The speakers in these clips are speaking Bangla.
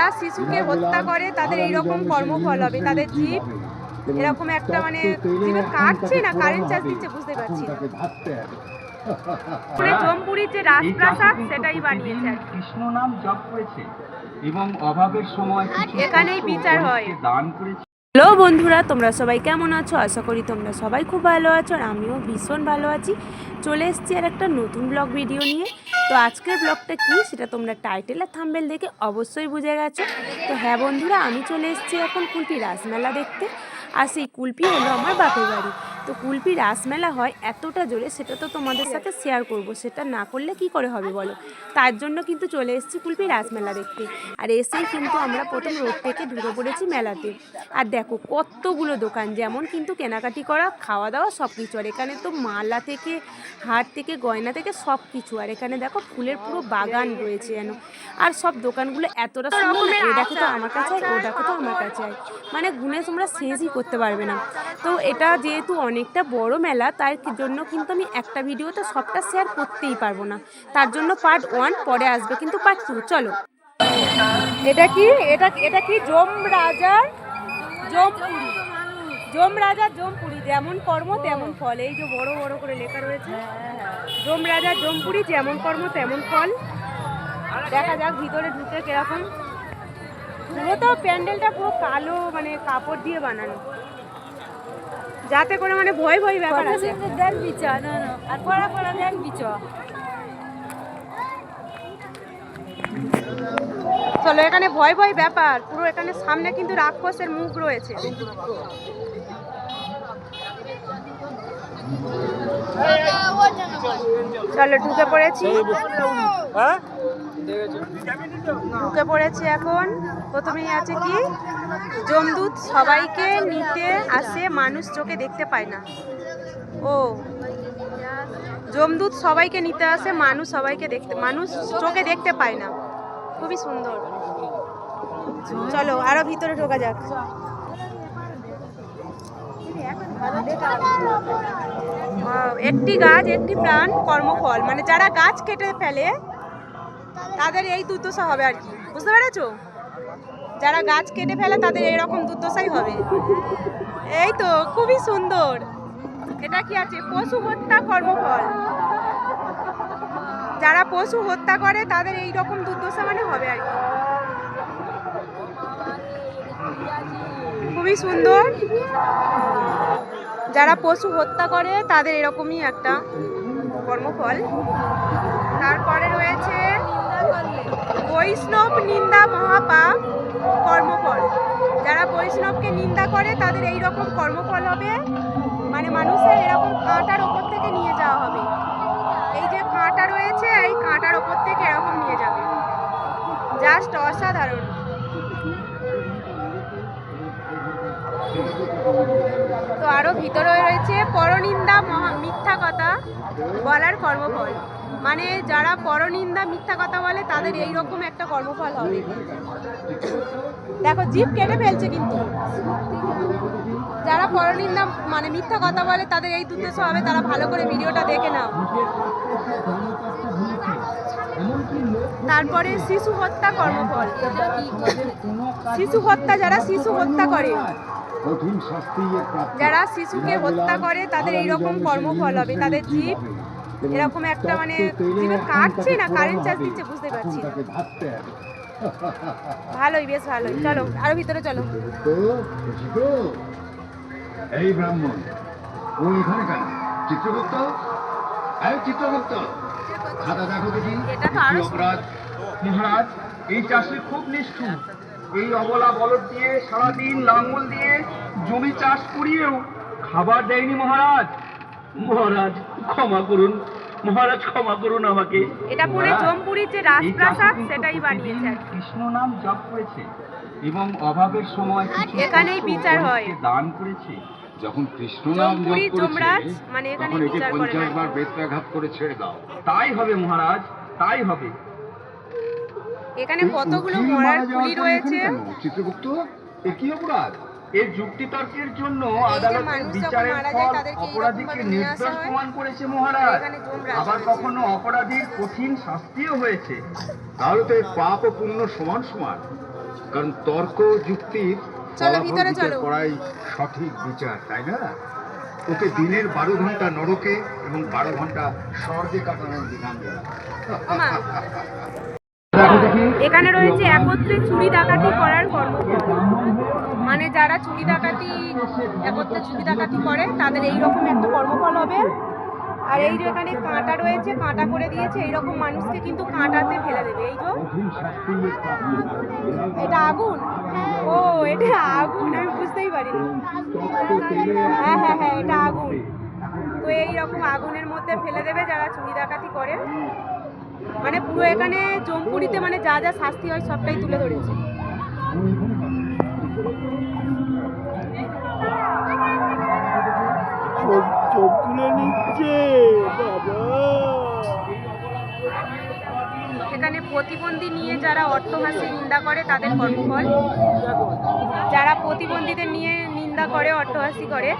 যারা শিশুকে হত্যা করে তাদের এইরকম কর্মফল হবে। তাদের জীব এরকম একটা মানে জীবে কাটছে না কারেন্ট চার্জ দিচ্ছে বুঝতে পারছি মানে জমপুরির যে রাজপ্রাসাদ সেটাই বানিয়েছে কৃষ্ণ নাম জপ করেছে এবং অভাবের সময় এখানেই বিচার হয়। দান করেছে। হ্যালো বন্ধুরা, তোমরা সবাই কেমন আছো? আশা করি তোমরা সবাই খুব ভালো আছো আর আমিও ভীষণ ভালো আছি। চলে এসেছি আর একটা নতুন ব্লগ ভিডিও নিয়ে। তো আজকের ব্লগটা কী সেটা তোমরা টাইটেল আর থাম্বেল দেখে অবশ্যই বুঝে গেছো। তো হ্যাঁ বন্ধুরা, আমি চলে এসেছি এখন কুলপি রাসমেলা দেখতে। আর সেই কুলপি হলো আমার বাপের বাড়ি। তো কুলপি রাসমেলা হয় এতটা জোরে, সেটা তো তোমাদের সাথে শেয়ার করব। সেটা না করলে কি করে হবে বলো? তার জন্য কিন্তু চলে এসেছি কুলপি রাসমেলা দেখতে। আর এসেই কিন্তু আমরা প্রথম রোড থেকে ঢুকে পড়েছি মেলাতে। আর দেখো কতগুলো দোকান, যেমন কিন্তু কেনাকাটি করা খাওয়া দাওয়া সব কিছু আর এখানে তো মালা থেকে, হার থেকে, গয়না থেকে সব কিছু আর এখানে দেখো ফুলের পুরো বাগান রয়েছে যেন। আর সব দোকানগুলো এতটা সুন্দর এ দেখো তো আমার কাছে ও দেখো তো আমার কাছে। মানে গুনে তোমরা শেষই করতে পারবে না। তো এটা যেহেতু অনেকটা বড় মেলা, তার জন্য কিন্তু আমি একটা ভিডিওতে সবটা শেয়ার করতেই পারব না। তার জন্য পার্ট ওয়ান পরে আসবে কিন্তু পার্ট টু চলো। এটা কি? এটা এটা কি জম রাজার জমপুরি জম রাজার জমপুরি যেমন কর্ম তেমন ফল। এই যে বড় বড় করে লেখা রয়েছে। জম রাজার জমপুরি যেমন কর্ম তেমন ফল। দেখা যাক ভিতরে ঢুকে কীরকম। পুরো তো, প্যান্ডেলটা পুরো কালো মানে কাপড় দিয়ে বানানো। যাতে করে মানে ভয় ভয় ব্যাপার আছে। দেন বিচা না না আর পড়া পড়া দেন বিচা চলো এখানে ভয় ভয় ব্যাপার পুরো এখানে সামনে কিন্তু রাক্ষসের মুখ রয়েছে। চলো ঢুকে পড়েছি। ঢুকে পড়েছি এখন। প্রথমেই আছে কি? জমদূত সবাইকে নিতে আসে, মানুষ চোখে দেখতে পায় না। ও। জমদূত সবাইকে নিতে আসে, মানুষ সবাইকে দেখতে, মানুষ চোখে দেখতে পায় না। খুবই সুন্দর। চলো, আরও ভিতরে ঢোকা যাক। একটি গাছ, একটি প্রাণ, কর্মফল। মানে যারা গাছ কেটে ফেলে, তাদের এই দুর্দশা হবে আর কি। বুঝতে পেরেছ? যারা গাছ কেটে ফেলে, তাদের এইরকম দুর্দশাই হবে। এই তো, খুবই সুন্দর। এটা কি আছে? পশু হত্যা কর্মফল। যারা পশু হত্যা করে, তাদের এই রকম দুর্দশা মানে হবে আর কি। খুবই সুন্দর। যারা পশু হত্যা করে, তাদের এরকমই একটা কর্মফল। তারপরে রয়েছে বৈষ্ণব নিন্দা মহাপাপ কর্মফল। যারা বৈষ্ণবকে নিন্দা করে, তাদের এই রকম কর্মফল হবে। মানে মানুষের এরকম কাঁটার ওপর থেকে নিয়ে যাওয়া হবে। এই যে কাঁটা রয়েছে, এই কাঁটার ওপর থেকে এরকম নিয়ে যাবে। জাস্ট অসাধারণ। তো আরও ভিতরে রয়েছে, পরনিন্দা মিথ্যা কথা বলার কর্মফল। মানে যারা পরনিন্দা মিথ্যা কথা বলে, তাদের এই রকম একটা কর্মফল হবে। দেখো, জিভ কেটে ফেলছে কিন্তু। যারা পরনিন্দা মানে মিথ্যা কথা বলে, তাদের এই দুর্দশা হবে, তারা ভালো করে ভিডিওটা দেখে নাও। তারপরে শিশু হত্যা কর্মফল। শিশু হত্যা, যারা শিশু হত্যা করে। যারা শিশুকে হত্যা করে, তাদের এই রকম কর্মফল হবে। তাদের জীব এরকম একটা মানে কাটছে না? কারেন্ট চার্জ দিচ্ছে বুঝতে পারছি। ভালোই বেশ ভালোই। চলো আরও ভিতরে চলো। এই ব্রাহ্মণ কেন? চিত্রগুপ্ত? এই চিত্রগুপ্ত! খাতা দেখো দেখি। অপরাধ। মহারাজ এই চাষি খুব নিষ্ঠুর। এই অবলা বলদ দিয়ে সারাদিন লাঙ্গল দিয়ে জমি চাষ করিয়েও খাবার দেয়নি মহারাজ। মহারাজ ক্ষমা করুন। মহারাজ ক্ষমা করুন আমাকে। এটা পুরো মহারাজ, যে রাজপ্রাসাদ সেটাই বানিয়েছে কৃষ্ণ নাম জপ করেছে এবং অভাবের সময় এখানেই বিচার হয়। দান করেছে। যখন কৃষ্ণ নাম জপ করেছে মানে এখানে বিচার করে পঞ্চাশ। বার বেত্রাঘাত করে ছেড়ে দাও। তাই হবে মহারাজ তাই হবে। এখানে কতগুলো মরার মারা কুলি রয়েছে? চিত্রগুপ্ত এ কি অপরাধ? এই যুক্তিতর্কের জন্য আদালতের বিচারের ফল অপরাধীকে নির্দোষ প্রমাণ করেছে মহারাজ। আবার কখনো অপরাধীর কঠিন শাস্তিও হয়েছে। তাহলে তো পাপ ও পুণ্য সমান সমান। কারণ তর্ক যুক্তির। করাই সঠিক বিচার তাই না? ওকে দিনের বারো ঘণ্টা নরকে এবং বারো ঘণ্টা স্বর্গে কাটানোর বিধান দেওয়া এখানে রয়েছে একত্রে চুরি ডাকাতি করার কর্মফল মানে যারা চুরি ডাকাতি একত্রে চুরি ডাকাতি করে, তাদের এই রকম একটা কর্মফল হবে। আর এই যে এখানে কাঁটা রয়েছে, কাঁটা করে দিয়েছে, এইরকম মানুষকে কিন্তু কাঁটাতে ফেলে দেবে। এই যে, এটা আগুন? ও, এটা আগুন, আমি বুঝতেই পারিনি। হ্যাঁ হ্যাঁ হ্যাঁ এটা আগুন। তো এই রকম আগুনের মধ্যে ফেলে দেবে যারা চুরি ডাকাতি করে। পুরো এখানে জমপুরিতে মানে যা যা শাস্তি হয় সবটাই তুলে ধরেছে। এখানে প্রতিবন্ধী নিয়ে যারা অট্টহাসি নিন্দা করে তাদের কর্মফল। যারা প্রতিবন্ধীদের নিয়ে নিন্দা করে অট্টহাসি করে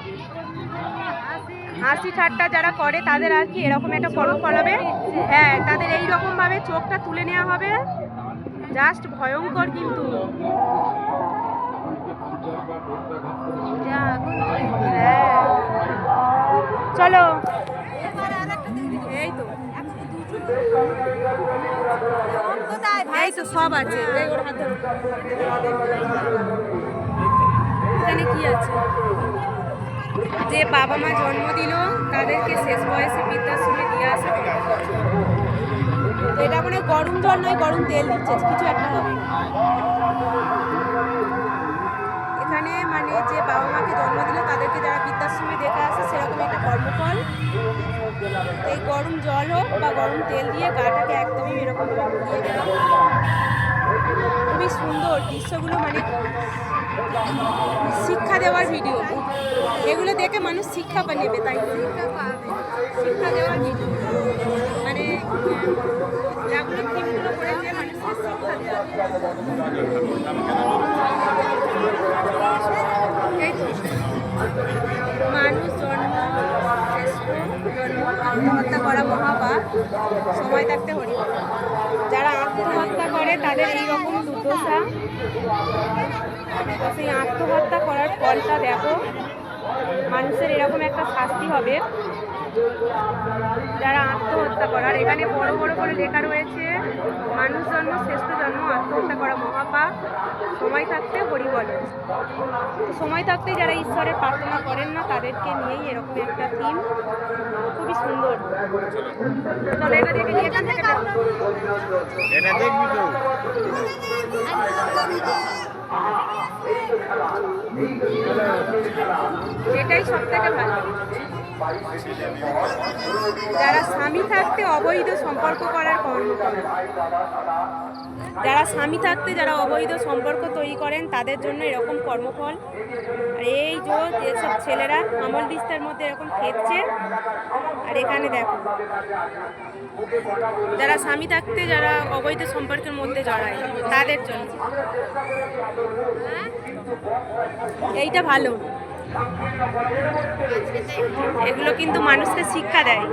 হাসি ঠাট্টা যারা করে, তাদের আর কি এরকম একটা কর্মফল হবে হ্যাঁ তাদের এই রকম ভাবে চোখটা তুলে নেওয়া হবে। জাস্ট ভয়ঙ্কর কিন্তু। হ্যাঁ। চলো। এই তো। এই তো সব আছে। এখানে কি আছে? যে বাবা মা জন্ম দিল, তাদেরকে শেষ বয়সে বৃদ্ধাশ্রমে দিয়ে আসা তো এটা মানে গরম জল নয়, গরম তেল দিচ্ছে, কিছু একটা হবে। এখানে মানে যে বাবা মাকে জন্ম দিল, তাদেরকে যারা বৃদ্ধাশ্রমে দেখে আসে, সেরকম একটা কর্মফল। এই গরম জল হোক বা গরম তেল দিয়ে গাটাকে একদমই এরকম দিয়ে খুবই সুন্দর দৃশ্যগুলো মানে শিক্ষা দেওয়ার ভিডিও। এগুলো দেখে মানুষ শিক্ষা পা নেবে তাই বলি। শিক্ষা দেওয়ার ভিডিও। মানে যেগুলো থিমগুলো মানুষকে শিক্ষা দেওয়া। মানুষ জন্ম জন্ম আত্মহত্যা করা মহাপাপ সময় থাকতে হরি। যারা আত্মহত্যা করে তাদের এইরকম দুর্দশা। সেই আত্মহত্যা করার ফলটা দেখো। মানুষের এরকম একটা শাস্তি হবে। যারা আত্মহত্যা করার, এখানে বড় বড় করে লেখা রয়েছে, মানুষ জন্ম, শ্রেষ্ঠ জন্ম, আত্মহত্যা করা মহাপাপ, সময় থাকতে হরি বলে সময় থাকতে যারা ঈশ্বরের প্রার্থনা করেন না, তাদেরকে নিয়েই এরকম একটা থিম খুবই সুন্দর। চলো, এটা দেখে নিয়ে এখান থেকে এটাই সব থেকে ভালো। যারা স্বামী থাকতে অবৈধ সম্পর্ক করার কর্ম করেন যারা স্বামী থাকতে যারা অবৈধ সম্পর্ক তৈরি করেন, তাদের জন্য এরকম কর্মফল। আর এই যে যেসব ছেলেরা আমল দিস্তার মধ্যে এরকম খেপছে, আর এখানে দেখো, যারা স্বামী থাকতে যারা অবৈধ সম্পর্কের মধ্যে জড়ায়, তাদের জন্য। এইটা ভালো। এগুলো কিন্তু মানুষকে শিক্ষা দেয়